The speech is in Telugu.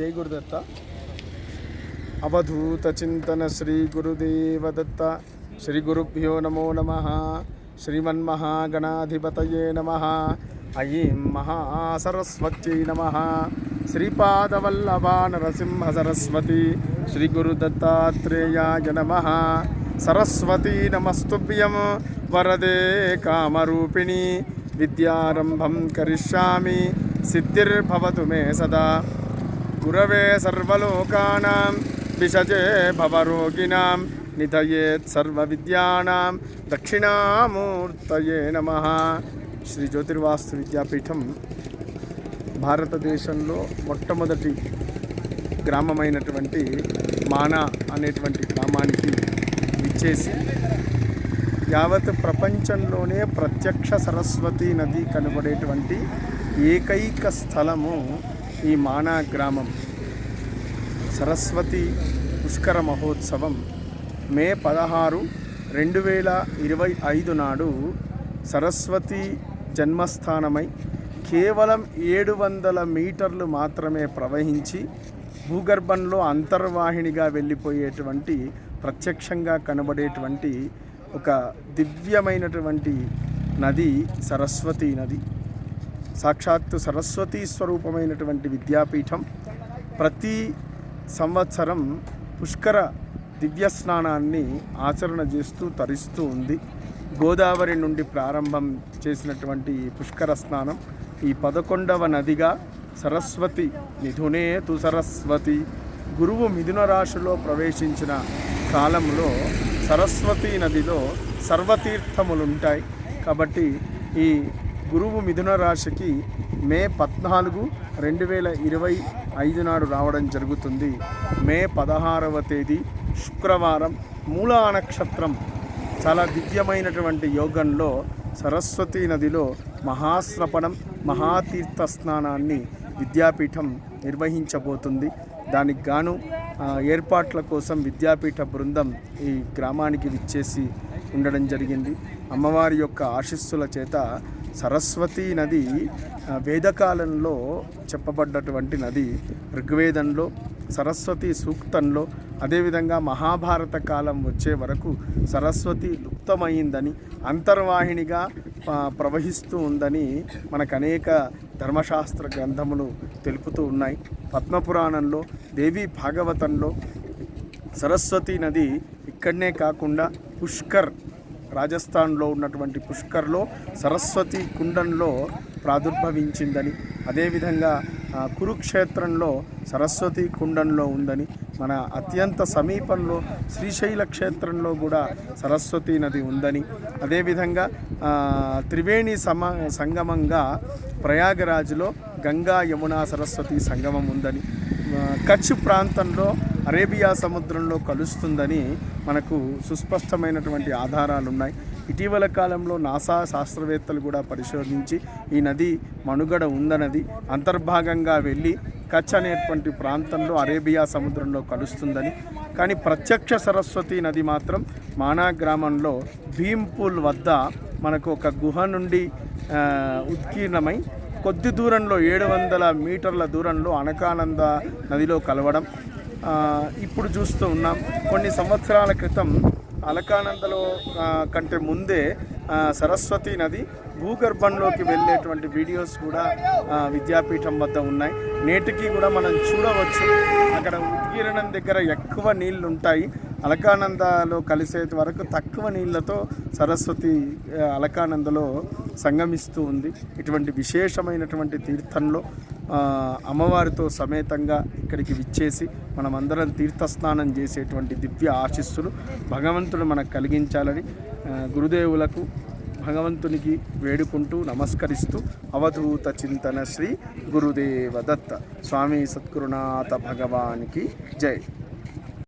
జై గురుదత్త. అవధూత చింతన శ్రీ గురుదేవ దత్త శ్రీ గురుభ్యో నమో నమ. శ్రీమన్మహాగణాధిపతయే నమ. అయీం మహాసరస్వత్యై నమ. శ్రీపాదవల్లభా నరసింహ సరస్వతి శ్రీ గురుదత్తాత్రేయాయ నమ. సరస్వతీ నమస్తుభ్యం. వరదే కామరూపిణి. విద్యారంభం కరిష్యామి. సిద్ధిర్భవతు మే సదా. గురవే సర్వలోకానాం విషజే భవరోగిణాం నిధయేత్ సర్వవిద్యానాం దక్షిణామూర్తయే నమ శ్రీ జ్యోతిర్వాస్తు విద్యాపీఠం భారతదేశంలో మొట్టమొదటి గ్రామమైనటువంటి మానా అనేటువంటి గ్రామానికి విచ్చేసి యావత్ ప్రపంచంలోనే ప్రత్యక్ష సరస్వతి నది కనబడేటువంటి ఏకైక స్థలము ఈ మానా గ్రామం సరస్వతి పుష్కర మహోత్సవం మే పదహారు రెండు వేల ఇరవై ఐదు నాడు సరస్వతి జన్మస్థానమై కేవలం ఏడు వందల మీటర్లు మాత్రమే ప్రవహించి భూగర్భంలో అంతర్వాహినిగా వెళ్ళిపోయేటువంటి ప్రత్యక్షంగా కనబడేటువంటి ఒక దివ్యమైనటువంటి నది సరస్వతి నది. సాక్షాత్తు సరస్వతీ స్వరూపమైనటువంటి విద్యాపీఠం ప్రతి సంవత్సరం పుష్కర దివ్య స్నానాన్ని ఆచరణ చేస్తూ తరిస్తూ ఉంది. గోదావరి నుండి ప్రారంభం చేసినటువంటి ఈ పుష్కర స్నానం ఈ పదకొండవ నదిగా సరస్వతి మిథునే తు సరస్వతి గురువు మిథున రాశిలో ప్రవేశించిన కాలంలో సరస్వతి నదిలో సర్వతీర్థములుంటాయి. కాబట్టి ఈ గురువు మిథున రాశికి మే పద్నాలుగు రెండు వేల ఇరవై ఐదు నాడు రావడం జరుగుతుంది. మే పదహారవ తేదీ శుక్రవారం మూలా నక్షత్రం. చాలా దివ్యమైనటువంటి యోగంలో సరస్వతి నదిలో మహాస్నపనం మహాతీర్థ స్నానాన్ని విద్యాపీఠం నిర్వహించబోతుంది. దానికి గాను ఏర్పాట్ల కోసం విద్యాపీఠ బృందం ఈ గ్రామానికి విచ్చేసి ఉండడం జరిగింది. అమ్మవారి యొక్క ఆశీస్సుల చేత సరస్వతి నది వేదకాలంలో చెప్పబడ్డటువంటి నది ఋగ్వేదంలో సరస్వతి సూక్తంలో అదేవిధంగా మహాభారత కాలం వచ్చే వరకు సరస్వతి లుప్తమైందని అంతర్వాహినిగా ప్రవహిస్తూ ఉందని మనకు అనేక ధర్మశాస్త్ర గ్రంథములు తెలుపుతూ ఉన్నాయి. పద్మపురాణంలో దేవి భాగవతంలో సరస్వతి నది ఇక్కడనే కాకుండా పుష్కర్ రాజస్థాన్లో ఉన్నటువంటి పుష్కర్లో సరస్వతి కుండంలో ప్రాదుర్భవించిందని అదేవిధంగా కురుక్షేత్రంలో సరస్వతి కుండంలో ఉందని మన అత్యంత సమీపంలో శ్రీశైల క్షేత్రంలో కూడా సరస్వతి నది ఉందని అదేవిధంగా త్రివేణి సమ సంగమంగా ప్రయాగరాజ్లో గంగా యమున సరస్వతి సంగమం ఉందని కచ్ ప్రాంతంలో అరేబియా సముద్రంలో కలుస్తుందని మనకు సుస్పష్టమైనటువంటి ఆధారాలు ఉన్నాయి ఇటీవల కాలంలో నాసా శాస్త్రవేత్తలు కూడా పరిశోధించి ఈ నది మనుగడ ఉందన్నది అంతర్భాగంగా వెళ్ళి కచ్ అనేటువంటి ప్రాంతంలో అరేబియా సముద్రంలో కలుస్తుందని. కానీ ప్రత్యక్ష సరస్వతి నది మాత్రం మానా గ్రామంలో భీంపూల్ వద్ద మనకు ఒక గుహ నుండి ఉత్కీర్ణమై కొద్ది దూరంలో ఏడు వందల మీటర్ల దూరంలో అనకానంద నదిలో కలవడం ఇప్పుడు చూస్తూ ఉన్నాం. కొన్ని సంవత్సరాల క్రితం అలకానందలో కంటే ముందే సరస్వతి నది భూగర్భంలోకి వెళ్ళేటువంటి వీడియోస్ కూడా విద్యాపీఠం వద్ద ఉన్నాయి. నేటికి కూడా మనం చూడవచ్చు. అక్కడ ఉద్గీరణం దగ్గర ఎక్కువ నీళ్ళు ఉంటాయి అలకానందలో కలిసే వరకు తక్కువ నీళ్ళతో సరస్వతి అలకానందలో సంగమిస్తూ ఉంది. ఇటువంటి విశేషమైనటువంటి తీర్థంలో అమ్మవారితో సమేతంగా ఇక్కడికి విచ్చేసి మనమందరం తీర్థస్నానం చేసేటువంటి దివ్య ఆశిస్సులు భగవంతుడు మనకు కలిగించాలని గురుదేవులకు భగవంతునికి వేడుకుంటూ నమస్కరిస్తూ అవధూత చింతన శ్రీ గురుదేవ దత్త స్వామి సద్గురునాథ భగవానికి జై.